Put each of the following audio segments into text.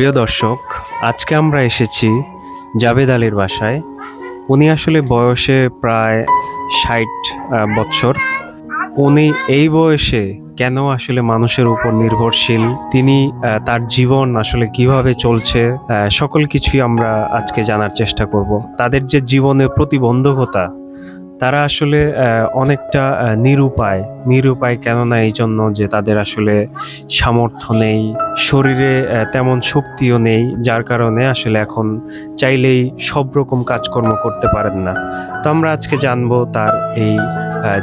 প্রিয় দর্শক, আজকে আমরা এসেছি জাবেদ আলীর বাসায়। উনি আসলে বয়সে প্রায় ষাট বছর উনি এই বয়সে কেন আসলে মানুষের উপর নির্ভরশীল? তিনি তার জীবন আসলে কীভাবে চলছে? সকল কিছুই আমরা আজকে জানার চেষ্টা করব। তাদের যে জীবনের প্রতিবন্ধকতা তারা আসলে অনেকটা নিরুপায়। নিরুপায় কেননা এই জন্য যে তাদের আসলে সামর্থ্য নেই শরীরে তেমন শক্তিও নেই যার কারণে আসলে এখন চাইলেই সব রকম কাজকর্ম করতে পারেন না। তো আমরা আজকে জানব তার এই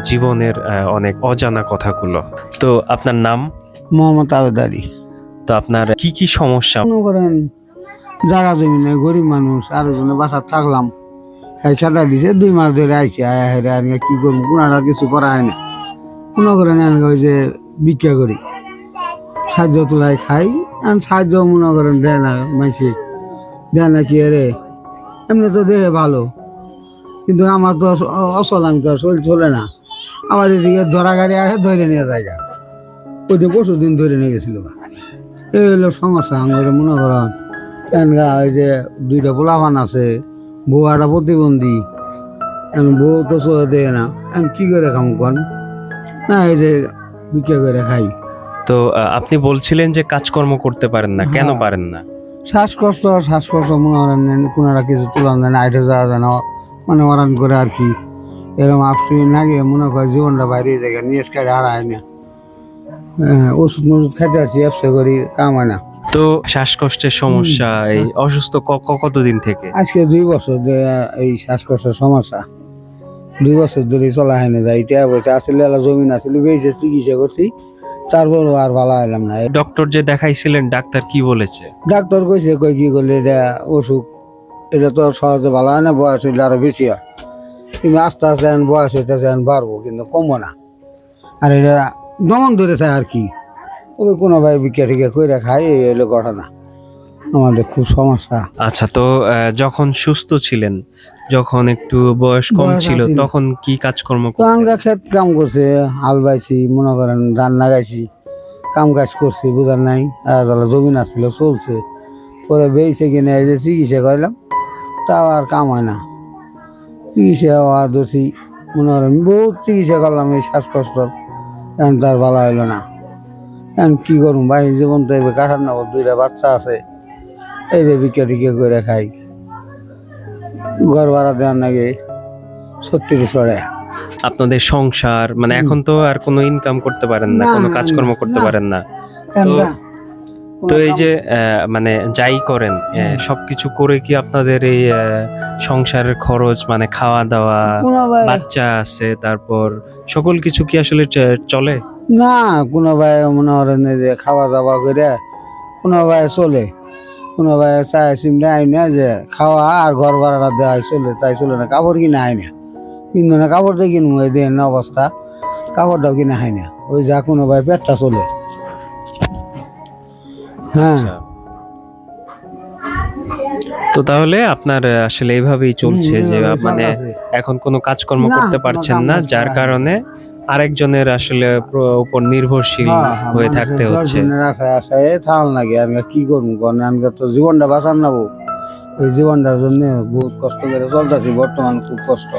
জীবনের অনেক অজানা কথাগুলো। তো আপনার নাম? মোহাম্মদ আবেদারি তো আপনার কি কি সমস্যা? মনে করেন জায়গা জমি নেই গরিব মানুষ আরও আরেকজনের বাসা থাকলাম। খেলা দিছে, দুই মাস ধরে আইসি আয়া হেরে আর কি করব কোনারা কিছু করা হয় না। মনে করেন এনকে ওই যে ভিক্ষা করি। সাহায্য তোলাই খাই, আর সাহায্য মনে করেন দেয় না মাইসি দেয় না কি রে এমনি তো দেহে ভালো। কিন্তু আমার তো অস- অসল, আমি তো শরীর চলে না। আমার এদিকে ধরা গাড়ি আসে, ধরে নিয়ে যায় ওই দিন পরশু দিন ধরে নিয়ে গেছিল এই হলো সমস্যা আমাদের মনে করেন এনগা ওই যে দুইটা পোলাপান আছে বউ একটা প্রতিবন্ধী। এখন বউ তো সহে দেয় না। এখন কী করে খাম কন না এই যে বিক্রি করে খাই। তো আহ, আপনি বলছিলেন যে কাজকর্ম করতে পারেন না। কেন হ্যাঁ। পারেন না? শ্বাসকষ্ট শ্বাসকষ্ট মনে করেন কোনারা কিছু তুলান দেয় না আইটে যাওয়া যায় না। মানে ওরান করে আর কি। এরকম আপসি নাগে মনে করে জীবনটা বাইরে জায়গা নিয়ে খাই হারায় না। হ্যাঁ, ওষুধ মষুধ খাইতে আসি ব্যবসা করি কাম হয় না। তো শ্বাসকষ্টের সমস্যা এই অসুস্থ ক- ক- কতদিন থেকে? আজকে দুই বছর ধরে এই শ্বাসকষ্টের সমস্যা। দুই বছর ধরে চলা হয় না যাই এটা বলছে আসলে এলা জমিন আসলে বেশি চিকিৎসা করছি তারপর আর ভালো হলাম না। ডক্টর যে দেখাইছিলেন ডাক্তার কি বলেছে? ডাক্তার কইছে কই কি করলে এটা অসুখ এটা তো সহজে ভালো হয় না বয়স হইলে আরও বেশি হয়। কিন্তু আস্তে আস্তে বয়স এখন বাড়বো কিন্তু কমবো না। আর এটা দমন ধরে থাকে আর কি। ওই কোনো ভাই বিক্রিয়া টিকা করে খাই এই হইল ঘটনা। আমাদের খুব সমস্যা। আচ্ছা তো যখন সুস্থ ছিলেন যখন একটু বয়স কম ছিল তখন কি কাজকর্ম? আমরা ক্ষেত কাম করছে হাল বাইছি মনে করেন ধান লাগাইছি কাম কাজ করছি বুঝার নাই আর জমিন আসছিল চলছে। পরে বেয়েছে কিনে এই যে চিকিৎসা করলাম তাও আর কাম হয় না। চিকিৎসা হওয়া দোষী মনে করেন বহুত চিকিৎসা করলাম এই শ্বাসকষ্ট তার ভালো হইল না। কি করুন ভাই জীবন তো এবার কাঠার না দুইটা বাচ্চা আছে। এই যে বিকে টিকে করে খাই। ঘর ভাড়া দেওয়ার নাকি ছত্রিশ টাকা আপনাদের সংসার মানে এখন তো আর কোনো ইনকাম করতে পারেন না কোনো কাজকর্ম করতে পারেন না। এনগা, তো এই যে মানে যাই করেন সবকিছু করে কি আপনাদের এই সংসারের খরচ মানে খাওয়া দাওয়া বাচ্চা আছে তারপর সকল কিছু কি আসলে চলে? না কোনো ভাই মনে করেন যে খাওয়া দাওয়া করে কোনো ভাই চলে। কোনো ভাই চায় সিমটা আই না যে খাওয়া আর ঘর ভাড়াটা দেওয়া হয় চলে তাই চলে না কাপড় কিনে আয় না। কিন্তু না কাপড়টা কিনবো এই দেন অবস্থা কাপড়টাও কিনে হয় না ওই যা কোনো ভাই পেটটা চলে। হ্যাঁ। আচ্ছা। তো তাহলে আপনার আসলে এইভাবেই চলছে যে মানে এখন কোনো কাজকর্ম করতে পারছেন না যার কারণে আরেকজনের আসলে উপর নির্ভরশীল হ্যাঁ, হ্যাঁ, হয়ে থাকতে হচ্ছে। আশায় আশায় থাল নাকি আর কি করব? আনকে তো জীবনটা বাঁচান না এই জীবনটার জন্য বহুত কষ্ট করে চলতেছি বর্তমান খুব কষ্ট।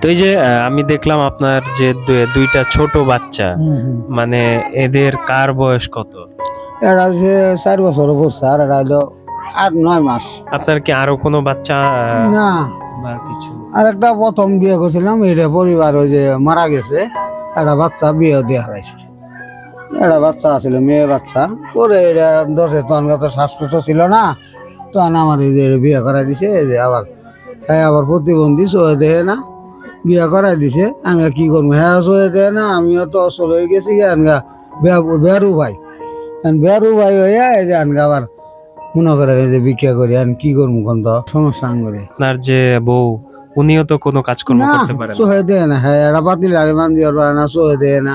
তো এই যে আমি দেখলাম আপনার যে দুইটা ছোট বাচ্চা মানে এদের কার বয়স কত? এটা হচ্ছে চার বছর পড়ছে আর এটা হলো আট নয় মাস। আপনার কি আরও কোনো বাচ্চা না। বা কিছু? আর একটা প্রথম বিয়ে করছিলাম, এটা পরিবার ওই যে মারা গেছে, একটা বাচ্চা বিয়ে দিয়ে হারাইছে একটা বাচ্চা আছিল, মেয়ে বাচ্চা। পরে এটা দশে তখন তো শ্বাসকষ্ট ছিল না তখন আমার এই যে বিয়ে করাই দিছে, এই যে আবার হ্যাঁ আবার প্রতিবন্ধী সয়ে দেয় না, বিয়ে করাই দিছে। আমি কি করব? হ্যাঁ সয়ে দেয় না, আমিও তো অসল হয়ে গেছি বেরু ভাই। বেরু ভাই হইয়া এই যে আনগা আবার মনে করে যে বিক্রিয়া করি আর কি করব কোন তো? সমস্যা আঙ্গরে। আপনার যে বউ উনিও তো কোনো কাজকর্ম করতে পারেন না। সহে দেয় না হ্যাঁ এরা পাতিল আরে মান দিয়ে পারে না সহে দেয় না।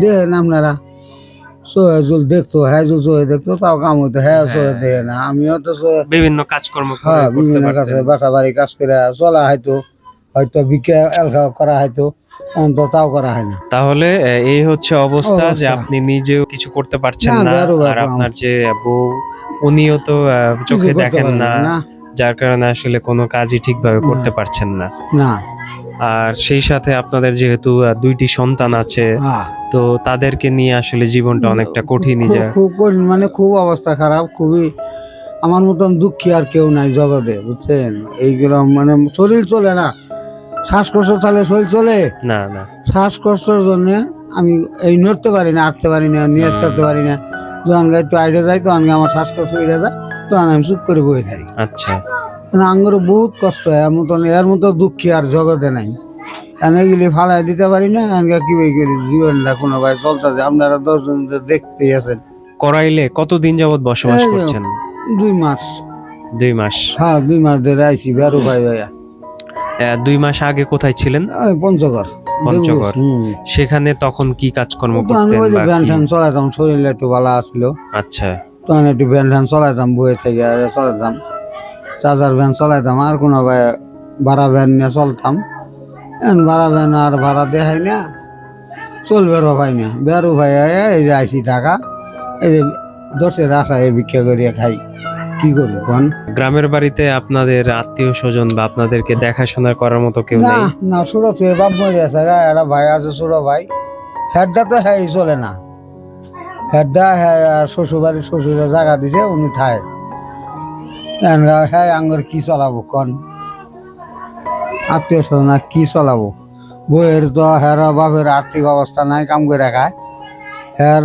দেয় না আপনারা। সহে জুল দেখতো হ্যাঁ জুল সহে দেখতো তাও কাম হইতো হ্যাঁ হ্যাঁ। সহে দেয় না। আমিও তো বিভিন্ন কাজকর্ম করে হ্যাঁ বিভিন্ন পারতেন। বাসা বাড়ি কাজ করে চলা হয়তো হয়তো বিক্রি এলকা করা হয়তো অন্ত তাও করা হয় না। তাহলে এই হচ্ছে অবস্থা যে আপনি নিজেও কিছু করতে পারছেন না, আর আপনার যে বউ উনিও তো চোখে দেখেন না। যার কারণে আসলে কোনো কাজই ঠিকভাবে করতে পারছেন না। না। আর সেই সাথে আপনাদের যেহেতু দুইটি সন্তান আছে হ্যাঁ। তো তাদেরকে নিয়ে আসলে জীবনটা অনেকটা কঠিনই যায় খুব কঠিন মানে খুব অবস্থা খারাপ খুবই আমার মতন দুঃখী আর কেউ নাই জগতে বুঝছেন? এইগুলো মানে শরীর চলে না। শ্বাসকষ্ট তাহলে শরীর চলে। না না। শ্বাসকষ্টের জন্য আমি এই নড়তে পারি না হাঁটতে পারি না নিয়াজ করতে পারি না। যখন একটু আইডে যাই তখন আমার শ্বাসকষ্ট হয়ে যায়। তখন আমি চুপ করে বই থাকি আচ্ছা। আঙ্গুর বহুত কষ্ট হয় মতন এর মতো দুঃখী আর জগতে নাই। এগুলি ফালাই দিতে পারি না আনকা কি করি? জীবনটা কোনো ভাই চলতেছে। আপনারা দশজন দেখতেই আছেন। করাইলে কতদিন যাবত বসবাস করছেন? দুই মাস। দুই মাস। হ্যাঁ দুই মাস ধরে আইসি বেরো ভাই ভাইয়া। দুই মাস আগে কোথায় ছিলেন? পঞ্চগড়। পঞ্চগড়। সেখানে তখন কি কাজকর্ম করতেন ওই যে বা ভ্যান কি? শরীরটা একটু ভালো আসলো আচ্ছা। তখন একটু ভ্যান ভ্যান চলাইতাম বয়ে থেকে আর চলাইতাম। চার্জার ভ্যান চলাইতাম আর কোনো ভাই ভাড়া ভ্যান নিয়ে চলতাম। এখন ভাড়া ভ্যান আর ভাড়া দেখাই না চলবে র ভাই না। বেরো ভাই এই যে আইসি টাকা এই যে দশের আশায় ভিক্ষা করিয়া খাই কি করব কোন? গ্রামের বাড়িতে আপনাদের আত্মীয় স্বজন বা আপনাদেরকে দেখাশোনা করার মতো কেউ না না থেকে বাপ মরে আছে একটা ভাই আছে ছোট ভাই। হেডটা তো হ্যাঁ চলে না। হেডটা হ্যাঁ আর শ্বশুর বাড়ি শ্বশুরের জায়গা দিছে উনি ঠায়। এনগা হ্যাঁ আঙ্গুর কি চলাবো কন? আত্মীয় স্বজন কি চলাবো? বইয়ের তো হ্যার বাপের আর্থিক অবস্থা নাই কাম করে খায়। হ্যার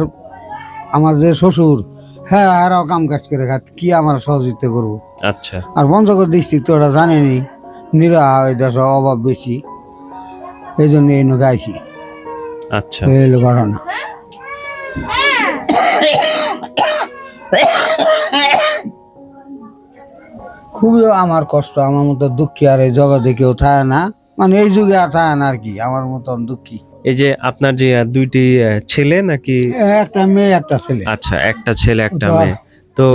আমার যে শ্বশুর হ্যাঁ হ্যারাও কাম কাজ করে খায় কি আমার সহযোগিতা করব? আচ্ছা। আর পঞ্চগড় ডিস্ট্রিক্ট তো ওরা জানেনি নিরাহ এই দেশে অভাব বেশি এই জন্য এই নৌকা আইসি আচ্ছা। এই ঘটনা খুবই আমার কষ্ট আমার মতো দুঃখী আর এই জগতে কেউ থাকে না। মানে এই যুগে আর থাকে না আর কি আমার মতন দুঃখী। এই যে আপনার যে দুইটি ছেলে নাকি? একটা মেয়ে একটা ছেলে। আচ্ছা একটা ছেলে একটা মেয়ে। তো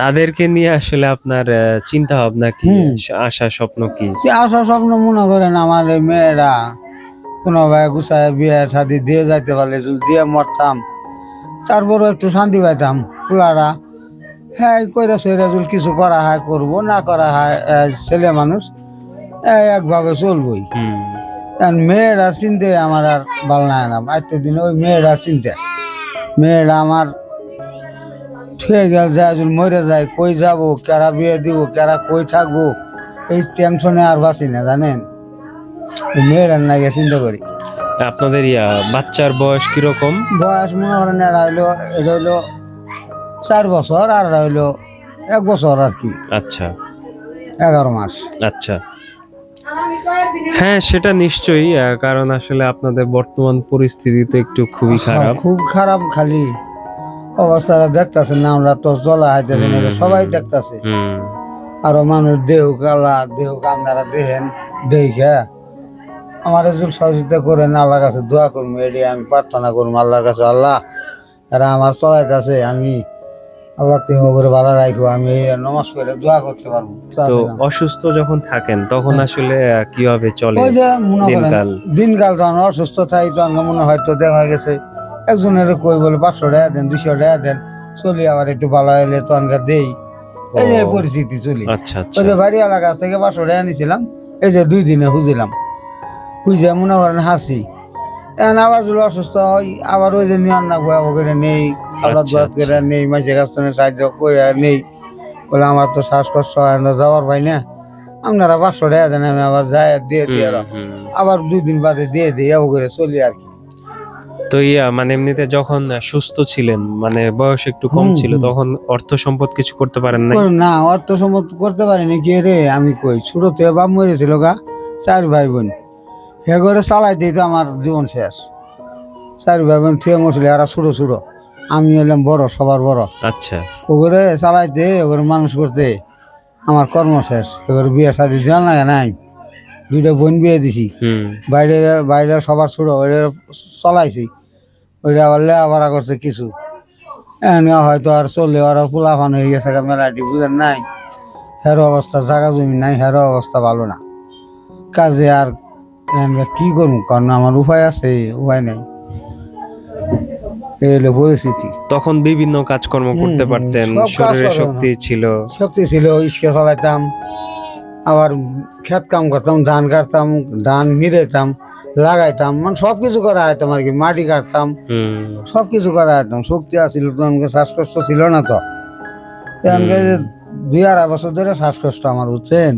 তাদেরকে নিয়ে আসলে আপনার চিন্তা ভাবনা কি। আশা স্বপ্ন কি? আশা স্বপ্ন মনে করেন আমার এই মেয়েরা কোনো ভাই গুছায় বিয়ে শাদি দিয়ে যাইতে পারলে দিয়ে মরতাম তারপরও একটু শান্তি পাইতাম পোলারা। হ্যাঁ কইরা সেরা যদি কিছু করা হয় করব না করা হয় ছেলে মানুষ একভাবে চলবই। কারণ মেয়েরা চিনতে আমার আর ভালো লাগে না আজকের দিনে ওই মেয়েরা চিনতে। মেয়েরা আমার ঠিক গেল যায় যদি মরে যায় কই যাব কেরা বিয়ে দিব কেরা কই থাকব এই টেনশনে আর বাঁচি না জানেন? মেয়েরা লাগে চিন্তা করি। আপনাদের ইয়া বাচ্চার বয়স কীরকম? বয়স মনে করেন এরা হইল এটা হইল চার বছর আর এরা হইল এক বছর আর কি। আচ্ছা। এগারো মাস। আচ্ছা। হ্যাঁ সেটা নিশ্চয়ই আহ, কারণ আসলে আপনাদের বর্তমান পরিস্থিতি তো একটু খুবই খারাপ। খুব খারাপ খালি। অবস্থাটা দেখতেছে না আমরা তো চলা হাইতেছে না, হুম, সবাই হুম। দেখতাছে। হুম। আরও মানুষ দেহ কালা দেহ আপনারা দেখেন দেখে। আমার একজন সহযোগিতা করেন আল্লাহর কাছে দোয়া করব এটি আমি প্রার্থনা করব আল্লাহর কাছে আল্লাহ এরা আমার চলাইতেছে আমি আল্লাহ তুমি ওপরে ভালো রাখো আমি নমাজ করে দোয়া করতে পারব। তো অসুস্থ যখন থাকেন তখন হ্যাঁ। আসলে কীভাবে চলে ওই যে মনে করেন দিনকাল? তখন অসুস্থ থাকি তখন মনে হয়তো দেখা গেছে। একজনের কই বলে পাঁচশো টাকা দেন দুইশো টাকা দেন চলি আবার একটু ভালো হলে তখনকার দেই। এই যে পরিস্থিতি চলি। আচ্ছা আচ্ছা। ওই যে বাড়িওয়ালা কাছ থেকে পাঁচশো টাকা নিয়েছিলাম এই যে দুই দিনে হুজিলাম হুইজে মনে করেন হাসি। এখন আবার যদি অসুস্থ হয় আবার ওই যে নিয়ন না গোয়া করে নেই আবার আচ্ছা, দোয়াত করে নেই মাঝে কাছ সাহায্য করে নেই। বলে আমার তো শ্বাসকষ্ট হয় না যাওয়ার ভাই না। আপনারা পাঁচশো টাকা দেন আমি আবার যাই দিয়ে দিয়ে। আবার দুই দিন বাদে দিয়ে দিই এবার করে চলি আর কি। তো ইয়া মানে এমনিতে যখন সুস্থ ছিলেন মানে বয়স একটু কম ছিল তখন অর্থ সম্পদ কিছু করতে পারেন না না অর্থ সম্পদ করতে পারিনি কে রে? আমি কই ছোট থেকে বাপ মরেছিল গা চার ভাই বোন। হে করে চালাইতেই তো আমার জীবন শেষ। চার ভাই বোন থেকে মরছিল এরা ছোট ছোট। আমি এলাম বড় সবার বড়। আচ্ছা। ওগুলো চালাইতে ওগুলো মানুষ করতে। আমার কর্ম শেষ এগুলো বিয়ে শাদি দেওয়া লাগে নাই। দুইটা বোন বিয়ে দিছি। বাইরে বাইরে সবার ছোট ওইটা চলাইছি। ওইটা আবার লেখাপড়া করছে কিছু। এখানে হয়তো আর চললে ওরা পোলাফান হয়ে গেছে মেলাটি বুঝেন নাই। হেরো অবস্থা জায়গা জমি নাই হেরো অবস্থা ভালো না। কাজে আর আমরা কি করব? কারণ আমার উপায় আছে উপায় নেই। এই হলো পরিস্থিতি। তখন বিভিন্ন কাজকর্ম করতে পারতেন সব কাজ শরীরে করা শক্তি ছিল। শক্তি ছিল ইস্কে চালাইতাম আবার ক্ষেত কাম করতাম ধান কাটতাম ধান নিড়াইতাম লাগাইতাম মানে সব কিছু করা হইতাম আর কি মাটি কাটতাম হুম। সব কিছু করা হইতাম শক্তি আছিল তো আমাকে শ্বাসকষ্ট ছিল না তো। এখানকে যে দুই আড়াই বছর ধরে শ্বাসকষ্ট আমার বুঝছেন?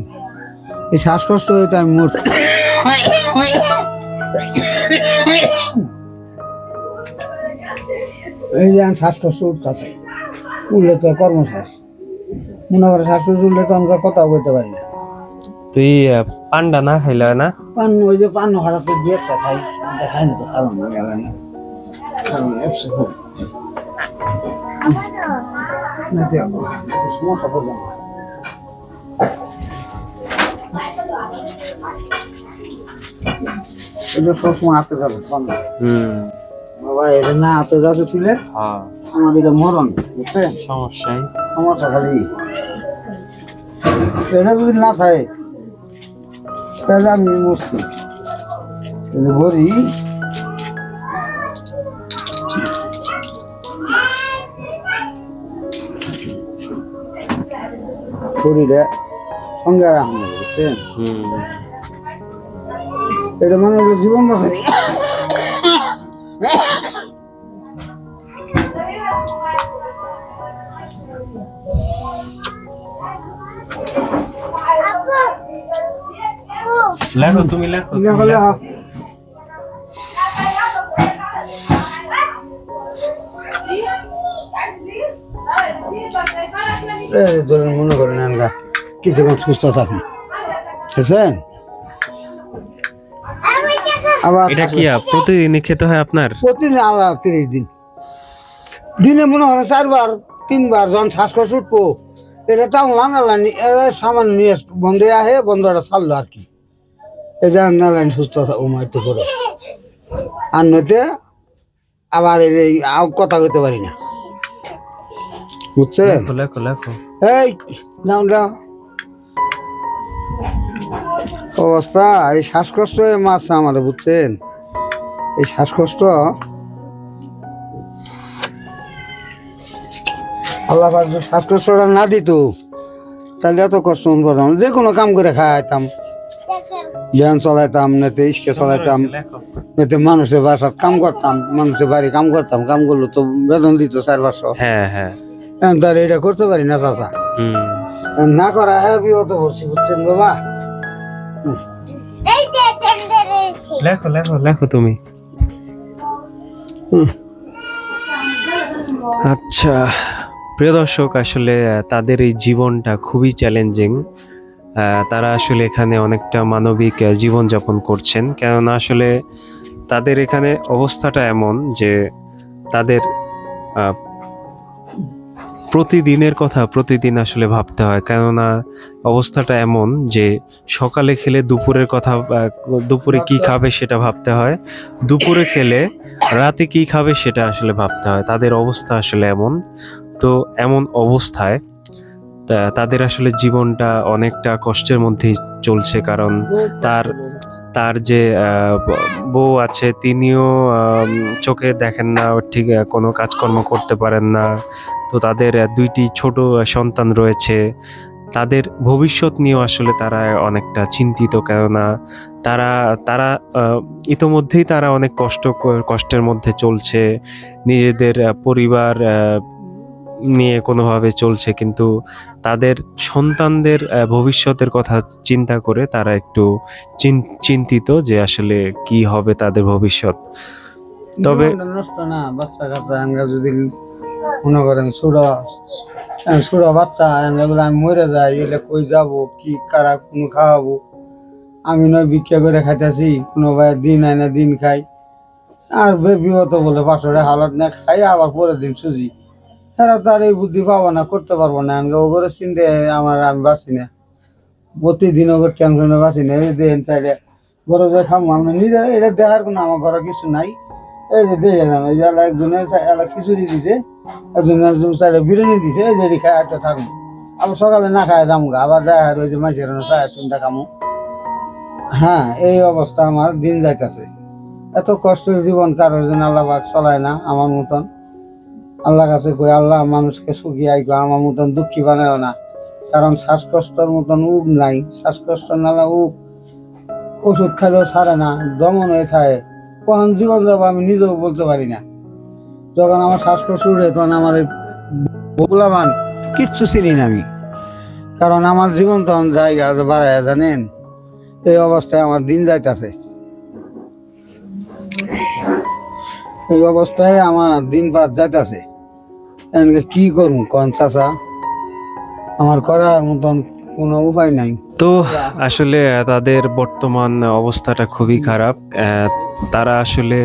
এই শ্বাসকষ্ট হইতে আমি মরছি। এই যে আমি শ্বাসকষ্ট উঠতেছে উঠলে তো কর্মশ্বাস। মনে করে শ্বাসকষ্ট উঠলে তো আমাকে কথাও কইতে পারি না। তুই পান্ডা না খাইলে না? পান ওই যে পান হারাতে দিয়ে একটা খাই দেখাই না তো। কারণ না গেল না সমস্যা করলাম এটা সবসময় হাতে যাবে হুম। বাবা এটা না হাতে যাচ্ছে ছিলে হ্যাঁ। আমার এটা মরণ বুঝছেন সমস্যাই। সমস্যা খালি। এটা যদি না থাকে তাহলে আমি বলি শরীরে সঙ্গে রাখুন বুঝছেন হুম। এটা মানে হলো জীবন বাঁচানি। লেখো তুমি লেখো লেখো। এই ধরেন মনে করেন কিছুক্ষণ সুস্থ থাকুন। বুঝছেন? আবার এটা কি আহ, প্রতিদিনই খেতে হয় আপনার? প্রতিদিন আলাদা তিরিশ দিন। দিনে মনে হয় চারবার তিনবার যখন শ্বাসকষ্ট উঠবো এটা তাও লাঙালা সামান্য নিয়ে বন্ধে আহে বন্ধটা ছাড়লো আর কি। এটা নালাইন সুস্থ উমায়িত করে। আর নইতে আবার এই আও কথা কইতে পারি না। বুঝছেন? লেখো লেখো লেখো। এই নাও নাও। অবস্থা এই শ্বাসকষ্ট মারছে আমার বুঝছেন? এই শ্বাসকষ্ট। আল্লাহ শ্বাসকষ্টটা না দিত তাহলে এত কষ্ট পড়তাম যে কোনো কাম করে খাইতাম জ্ঞান চলাইতাম নেতে ইস্কে চলাইতাম নেতে মানুষের বাসাত কাম করতাম মানুষের বাড়ি কাম করতাম কাম করল তো বেতন দিত চার পাঁচশো। হ্যাঁ হ্যাঁ। তার এটা করতে পারি না চাচা। না করা হ্যাঁ বিপদ করছি বুঝছেন বাবা? লেখো লেখো লেখো তুমি। আচ্ছা প্রিয় দর্শক আসলে তাদের এই জীবনটা খুবই চ্যালেঞ্জিং তারা আসলে এখানে অনেকটা মানবিক জীবনযাপন করছেন। কেননা আসলে তাদের এখানে অবস্থাটা এমন যে তাদের আহ, প্রতিদিনের কথা প্রতিদিন আসলে ভাবতে হয়, কেননা অবস্থাটা এমন যে সকালে খেলে দুপুরের কথা দুপুরে কি খাবে সেটা ভাবতে হয়, দুপুরে খেলে রাতে কি খাবে সেটা আসলে ভাবতে হয়, তাদের অবস্থা আসলে এমন। তো এমন অবস্থায় তাদের আসলে জীবনটা অনেকটা কষ্টের মধ্যেই চলছে, কারণ তার তার যে বউ আছে তিনিও চোখে দেখেন না, ঠিক, কোনো কাজকর্ম করতে পারেন না তো তাদের দুইটি ছোট সন্তান রয়েছে। তাদের ভবিষ্যৎ নিয়েও আসলে তারা অনেকটা চিন্তিত কেননা তারা তারা ইতোমধ্যেই তারা অনেক কষ্ট কষ্টের মধ্যে চলছে। নিজেদের পরিবার নিয়ে কোনোভাবে চলছে কিন্তু তাদের সন্তানদের ভবিষ্যতের কথা চিন্তা করে তারা একটু চিন- চিন্তিত যে আসলে কি হবে তাদের ভবিষ্যৎ। তবে- নষ্ট না বাচ্চা কাচ্চা আমরা যদি মনে করেন ছোট ছোট বাচ্চা আমরা বলে আমি মরে যাই, এলে কই যাব, কি, কারা কোনো খাওয়াবো? আমি নয় ভিক্ষা করে খাইতেছি, কোনো ভাই দিন আয় না দিন খাই। আর বে- বিপদ বলে টাকা হালত না খাই, আবার পরের দিন সুজি। এরা তার এই বুদ্ধি পাবো না, করতে পারব না। আমি ওগুলো চিনতে আমার, আমি বাঁচি না। প্রতিদিন ওগুলো টেনশনে বাঁচি না। এই দেন চাইলে বড় যে খাব আমি নিজে এটা দেখার কোনো আমার ঘরে কিছু নাই। এই যে গেলাম এই যে একজনে খিচুড়ি দিছে। একজন একজন চাইলে বিরিয়ানি দিছে খাই থাকব সকালে না যাব গা, আবার চিন্তা কামো। হ্যাঁ এই অবস্থা আমার দিন যাইতেছে। এত কষ্টের জীবন কারোর জন্য আল্লাহ চলায় না আমার মতন। আল্লাহ কাছে কই আল্লাহ মানুষকে সুখী আইকো আমার মতন দুঃখী বানায় না। কারণ শ্বাসকষ্টর মতন উগ নাই শ্বাসকষ্ট নালা উগ ওষুধ খাইলেও ছাড়ে না দমন হয়ে থাকে কখন জীবন যাব আমি নিজেও বলতে পারি না। যখন আমার শ্বাসকষ্ট উঠে তখন আমার এই বোলামান কিচ্ছু চিনি না আমি। কারণ আমার জীবন তখন জায়গা বাড়ায় জানেন? এই অবস্থায় আমার দিন যাইতেছে। এই অবস্থায় আমার দিন পার যাইতেছে। এনকে কি করুন কন চাচা? আমার করার মতন কোনো উপায় নাই। তো আসলে তাদের বর্তমান অবস্থাটা খুবই খারাপ। তারা আসলে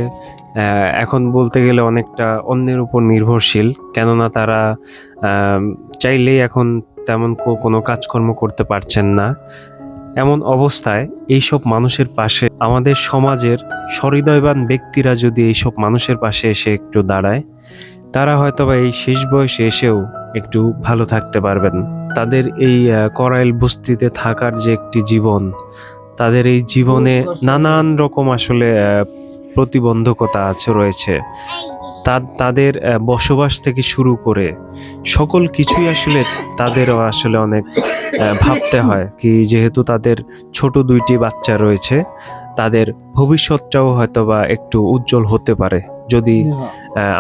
এখন বলতে গেলে অনেকটা অন্যের উপর নির্ভরশীল কেননা তারা চাইলেই এখন তেমন কোনো কাজকর্ম করতে পারছেন না। এমন অবস্থায় এইসব মানুষের পাশে আমাদের সমাজের সহৃদয়বান ব্যক্তিরা যদি এইসব মানুষের পাশে এসে একটু দাঁড়ায় তারা হয়তোবা এই শেষ বয়সে এসেও একটু ভালো থাকতে পারবেন। তাদের এই করাইল বস্তিতে থাকার যে একটি জীবন তাদের এই জীবনে নানান রকম আসলে প্রতিবন্ধকতা আছে রয়েছে। তাদের বসবাস থেকে শুরু করে সকল কিছুই আসলে তাদেরও আসলে অনেক ভাবতে হয় কি যেহেতু তাদের ছোট দুইটি বাচ্চা রয়েছে তাদের ভবিষ্যৎটাও হয়তো বা একটু উজ্জ্বল হতে পারে। যদি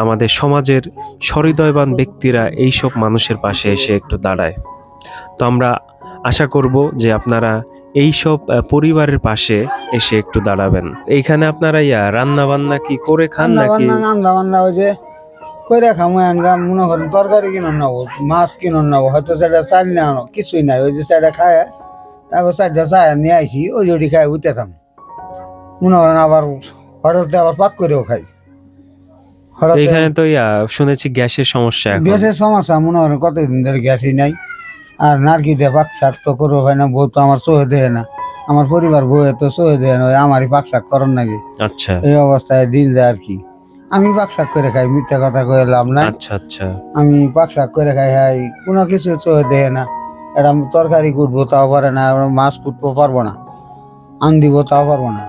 আমাদের সমাজের সহৃদয়বান ব্যক্তিরা এইসব মানুষের পাশে এসে একটু দাঁড়ায়। তো আমরা আশা করব যে আপনারা এই সব পরিবারের পাশে এসে একটু দাঁড়াবেন। এইখানে আপনারা ইয়া রান্না বান্না কি করে খান নাকি? রান্না বান্না ওই যে কইরা খামো আনগা মনে করেন তরকারি কিনুন নেব মাছ কিনুন নেব হয়তো সেটা চাল না আনো কিছুই নাই ওই যে সেটা খায় তারপর চারটা চায় নিয়ে আইসি ওই জড়ি খায় উঠে থাম মনে করেন আবার হঠাৎ আবার পাক করেও খাই। এইখানে তো ইয়া শুনেছি গ্যাসের সমস্যা গ্যাসের সমস্যা মনে করেন কতদিন ধরে গ্যাসই নাই। আর নারকি দিয়ে পাক শাক তো করব ভাই না বউ তো আমার সহে দেয় না। আমার পরিবার বউয়ে তো সহে দেয় না আমারই পাক শাক করেন নাকি। আচ্ছা। এই অবস্থায় দিন যায় আর কি। আমি পাক শাক করে খাই মিথ্যা কথা কয়ে লাভ না আচ্ছা আচ্ছা। আমি পাক শাক করে খাই হাই কোনো কিছু চোখে দেয় না। এটা তরকারি কুটবো তাও পারে না মাছ কুটবো পারব না। আন দিব তাও পারব না।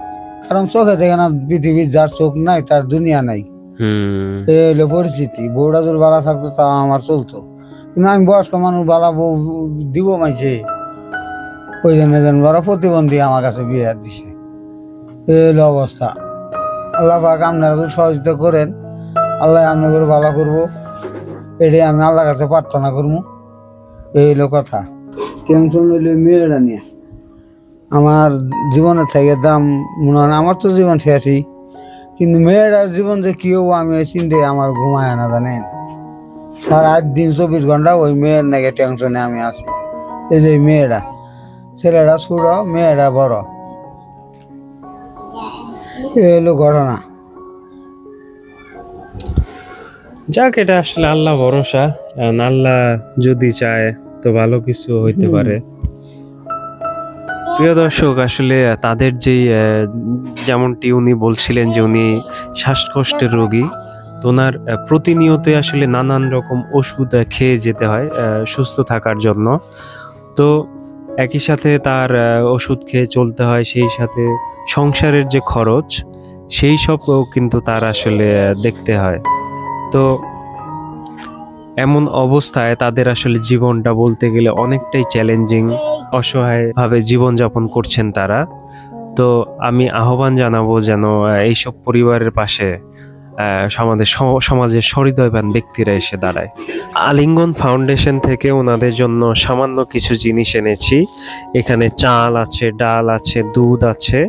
কারণ চোখে দেখে না পৃথিবীর যার চোখ নাই তার দুনিয়া নাই। হুম। এই হলো পরিস্থিতি। বউটা যদি বালা থাকতো তাও আমার চলতো। কিন্তু আমি বয়স্ক মানুষ, বালা বউ দিব মাইছে। ওই জন্য যেন বড় প্রতিবন্ধী আমার কাছে বিয়ে দিছে। এই অবস্থা। আল্লাহ পাক আপনারা যদি সহযোগিতা করেন, আল্লাহ আপনাদের ভালো করব। এটাই আমি আল্লাহর কাছে প্রার্থনা করব। এই হলো কথা। টেনশন হইলে মেয়েরা নিয়ে? আমার জীবনের থেকে দাম মনে হয় আমার তো জীবন শেষই কিন্তু মেয়েরা জীবন যে কি হব আমি চিন্তে আমার ঘুমায় না জানেন। সারা দিন চব্বিশ ঘণ্টা ওই মেয়ের নাকি টেনশনে আমি আছি। এই যে মেয়েরা ছেলেরা ছোট মেয়েরা বড়। এই হলো ঘটনা। যাক এটা আসলে আল্লাহ ভরসা। কারণ আল্লাহ যদি চায় তো ভালো কিছু হইতে পারে। প্রিয় দর্শক আসলে তাদের যেই যেমনটি উনি বলছিলেন যে উনি শ্বাসকষ্টের রোগী তো ওনার আহ, প্রতিনিয়তই আসলে নানান রকম ওষুধ খেয়ে যেতে হয় সুস্থ থাকার জন্য। তো একই সাথে তার ওষুধ খেয়ে চলতে হয় সেই সাথে সংসারের যে খরচ সেই সবও কিন্তু তার আসলে দেখতে হয়। তো এমন অবস্থায় তাদের আসলে জীবনটা বলতে গেলে অনেকটাই চ্যালেঞ্জিং অসহায়ভাবে জীবনযাপন করছেন তারা। তো আমি আহ্বান জানাব যেন এইসব পরিবারের পাশে আমাদের সমাজের সহৃদয়বান ব্যক্তিরা এসে দাঁড়ায়। আলিঙ্গন ফাউন্ডেশন থেকে ওনাদের জন্য সামান্য কিছু জিনিস এনেছি। এখানে চাল আছে, ডাল আছে, দুধ আছে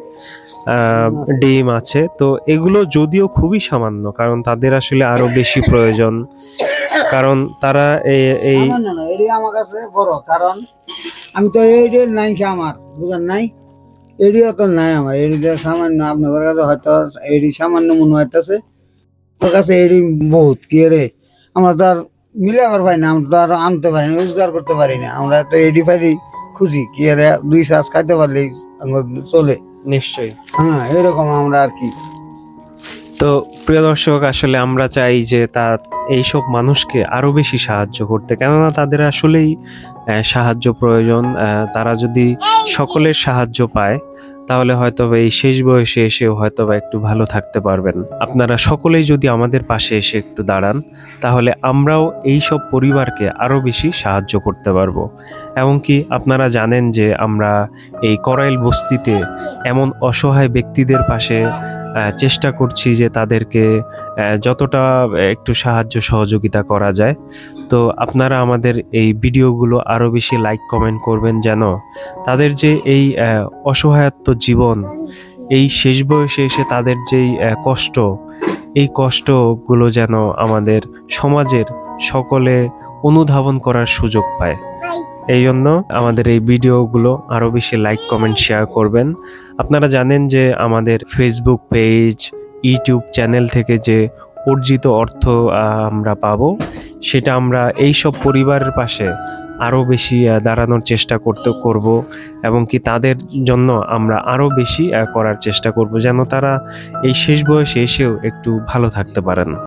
ডিম আছে। তো এগুলো যদিও খুবই সামান্য, কারণ তাদের আসলে আরও বেশি প্রয়োজন। কারণ তারা এই- আমার কাছে বড়, কারণ আমি তো এই যে নাই আমার নাই? এরিও তো নাই আমার এরিটা সামান্য, আপনাদের কাছে হয়তো এরি সামান্য মনে হইতেছে। তোর কাছে এরি বহুত কি রে? আমরা তো আর মিলে আর পাই না আমরা তো আর আনতে পারি না রোজগার করতে পারি না। আমরা তো এডি ফাইডি খুঁজি কি রে? দুই শ্বাস খাইতে পারলেই চলে। নিশ্চয়ই। হ্যাঁ এরকম আমরা আর কি। তো প্রিয় দর্শক আসলে আমরা চাই যে তা এইসব মানুষকে আরও বেশি সাহায্য করতে। কেননা তাদের আসলেই সাহায্য প্রয়োজন। তারা যদি সকলের সাহায্য পায় তাহলে হয়তো এই শেষ বয়সে এসেও হয়তো বা একটু ভালো থাকতে পারবেন। আপনারা সকলেই যদি আমাদের পাশে এসে একটু দাঁড়ান, তাহলে আমরাও এই সব পরিবারকে আরও বেশি সাহায্য করতে পারব। এমনকি আপনারা জানেন যে আমরা এই করাইল বস্তিতে এমন অসহায় ব্যক্তিদের পাশে চেষ্টা করছি যে তাদেরকে যতটা একটু সাহায্য সহযোগিতা করা যায়। তো আপনারা আমাদের এই ভিডিওগুলো আরও বেশি লাইক, কমেন্ট করবেন যেন তাদের যে এই অসহায়ত্ব জীবন, এই শেষ বয়সে এসে তাদের যেই কষ্ট, এই কষ্টগুলো যেন আমাদের সমাজের সকলে অনুধাবন করার সুযোগ পায়। এই জন্য আমাদের এই ভিডিওগুলো আরও বেশি লাইক কমেন্ট শেয়ার করবেন। আপনারা জানেন যে আমাদের ফেসবুক পেজ ইউটিউব চ্যানেল থেকে যে অর্জিত অর্থ আমরা পাবো, সেটা আমরা এই সব পরিবারের পাশে আরও বেশি দাঁড়ানোর চেষ্টা করতে, করব এবং কি তাদের জন্য আমরা আরও বেশি করার চেষ্টা করব যেন তারা এই শেষ বয়সে এসেও একটু ভালো থাকতে পারেন।